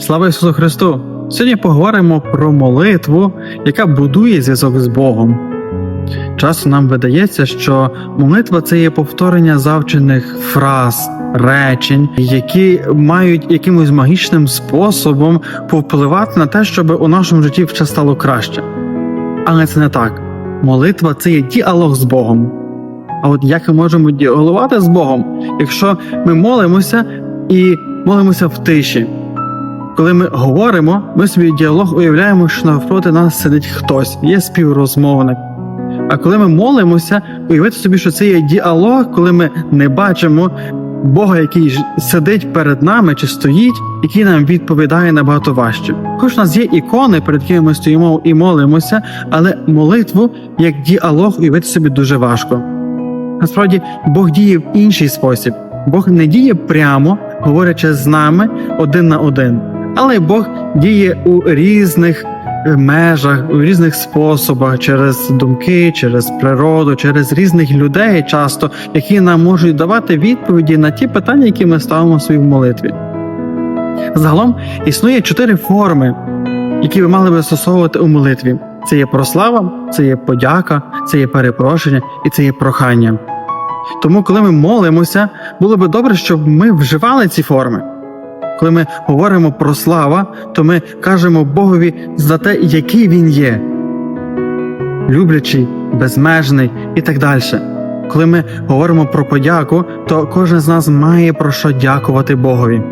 Слава Ісусу Христу! Сьогодні поговоримо про молитву, яка будує зв'язок з Богом. Часто нам видається, що молитва це є повторення завчених фраз, речень, які мають якимось магічним способом повпливати на те, щоб у нашому житті все стало краще. Але це не так. Молитва це є діалог з Богом. А от як ми можемо діалогувати з Богом, якщо ми молимося і молимося в тиші? Коли ми говоримо, ми собі діалог уявляємо, що навпроти нас сидить хтось, є співрозмовник. А коли ми молимося, уявити собі, що це є діалог, коли ми не бачимо Бога, який сидить перед нами чи стоїть, який нам відповідає набагато важче. Хоч у нас є ікони, перед якими ми стоїмо і молимося, але молитву як діалог уявити собі дуже важко. Насправді Бог діє в інший спосіб. Бог не діє прямо, говорячи з нами один на один, але Бог діє у різних е, межах, у різних способах, через думки, через природу, через різних людей, часто, які нам можуть давати відповіді на ті питання, які ми ставимо в молитві. Загалом існує чотири форми, які ви мали би застосовувати у молитві: це є прослава, це є подяка, це є перепрошення і це є прохання. Тому, коли ми молимося, було би добре, щоб ми вживали ці форми. Коли ми говоримо про слава, то ми кажемо Богові за те, який він є, люблячий, безмежний і так далі. Коли ми говоримо про подяку, то кожен з нас має про що дякувати Богові.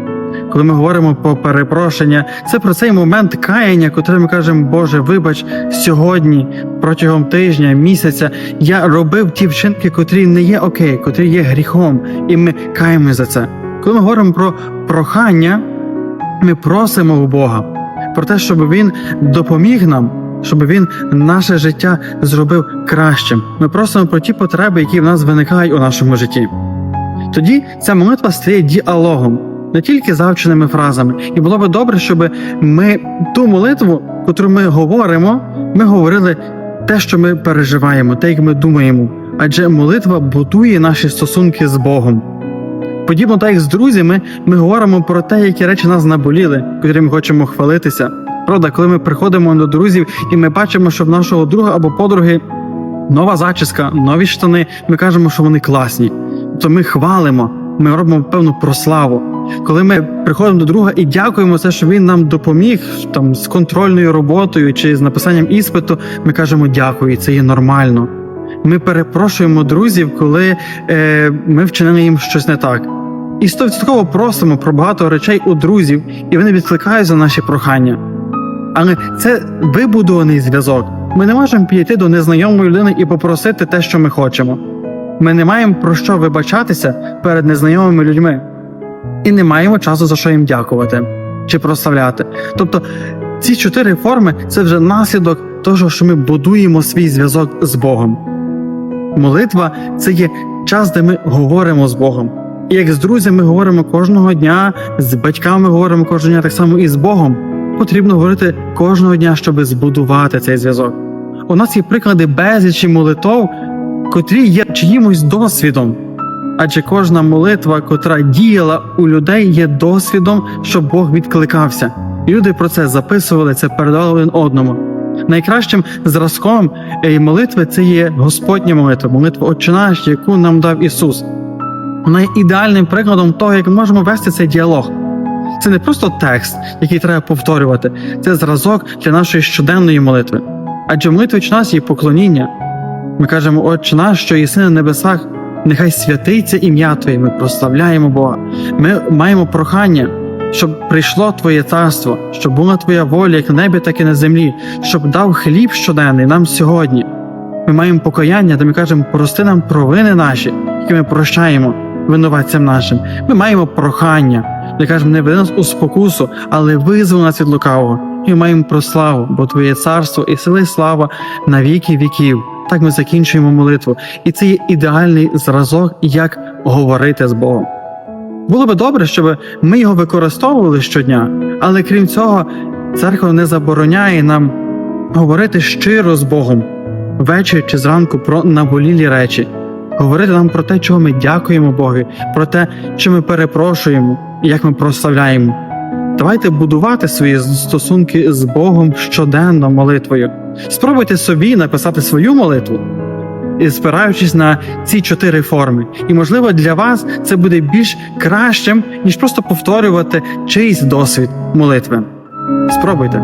Коли ми говоримо про перепрошення, це про цей момент каяння, коли ми кажемо, Боже, вибач, сьогодні, протягом тижня, місяця я робив ті вчинки, котрі не є окей, котрі є гріхом, і ми каємо за це. Коли ми говоримо про прохання, ми просимо у Бога про те, щоб Він допоміг нам, щоб Він наше життя зробив кращим. Ми просимо про ті потреби, які в нас виникають у нашому житті. Тоді ця молитва стає діалогом, не тільки завченими фразами. І було би добре, щоб ми ту молитву, яку ми говоримо, ми говорили те, що ми переживаємо, те, як ми думаємо. Адже молитва будує наші стосунки з Богом. Подібно так як з друзями, ми говоримо про те, які речі нас наболіли, котрі ми хочемо хвалитися. Правда, коли ми приходимо до друзів і ми бачимо, що в нашого друга або подруги нова зачіска, нові штани, ми кажемо, що вони класні. То ми хвалимо, ми робимо певну прославу. Коли ми приходимо до друга і дякуємо за те, що він нам допоміг там з контрольною роботою чи з написанням іспиту, ми кажемо дякую, це є нормально. Ми перепрошуємо друзів, коли е, ми вчинили їм щось не так. І стовідсотково просимо про багато речей у друзів, і вони відкликають за наші прохання. Але це вибудований зв'язок. Ми не можемо підійти до незнайомої людини і попросити те, що ми хочемо. Ми не маємо про що вибачатися перед незнайомими людьми, і не маємо часу за що їм дякувати чи прославляти. Тобто ці чотири форми це вже наслідок того, що ми будуємо свій зв'язок з Богом. Молитва це є час, де ми говоримо з Богом. І як з друзями говоримо кожного дня, з батьками говоримо кожного дня, так само і з Богом. Потрібно говорити кожного дня, щоб збудувати цей зв'язок. У нас є приклади безлічі молитов, котрі є чиїмось досвідом. Адже кожна молитва, котра діяла у людей, є досвідом, щоб Бог відкликався. Люди про це записували, це передавали один одному. Найкращим зразком е, молитви це є Господня молитва, молитва Отче наш, яку нам дав Ісус. Вона є ідеальним прикладом того, як ми можемо вести цей діалог. Це не просто текст, який треба повторювати, це зразок для нашої щоденної молитви. Адже молитва «Отче наш є поклоніння. Ми кажемо, Отче наш, що єси на небесах, нехай святиться ім'я Твоє, ми прославляємо Бога. Ми маємо прохання, щоб прийшло Твоє царство, щоб була Твоя воля, як на небі, так і на землі, щоб дав хліб щоденний нам сьогодні. Ми маємо покаяння, де ми кажемо, прости нам провини наші, які ми прощаємо винуватцям нашим. Ми маємо прохання, де кажемо, не веди нас у спокусу, але визволи нас від лукавого. І ми маємо прославу, бо Твоє царство і сили слава на віки віків. Так ми закінчуємо молитву. І це є ідеальний зразок, як говорити з Богом. Було би добре, щоб ми його використовували щодня, але крім цього, церква не забороняє нам говорити щиро з Богом ввечері чи зранку про наболілі речі, говорити нам про те, чого ми дякуємо Богові, про те, що ми перепрошуємо як ми прославляємо. Давайте будувати свої стосунки з Богом щоденно молитвою. Спробуйте собі написати свою молитву, спираючись на ці чотири форми. І, можливо, для вас це буде більш кращим, ніж просто повторювати чийсь досвід молитви. Спробуйте.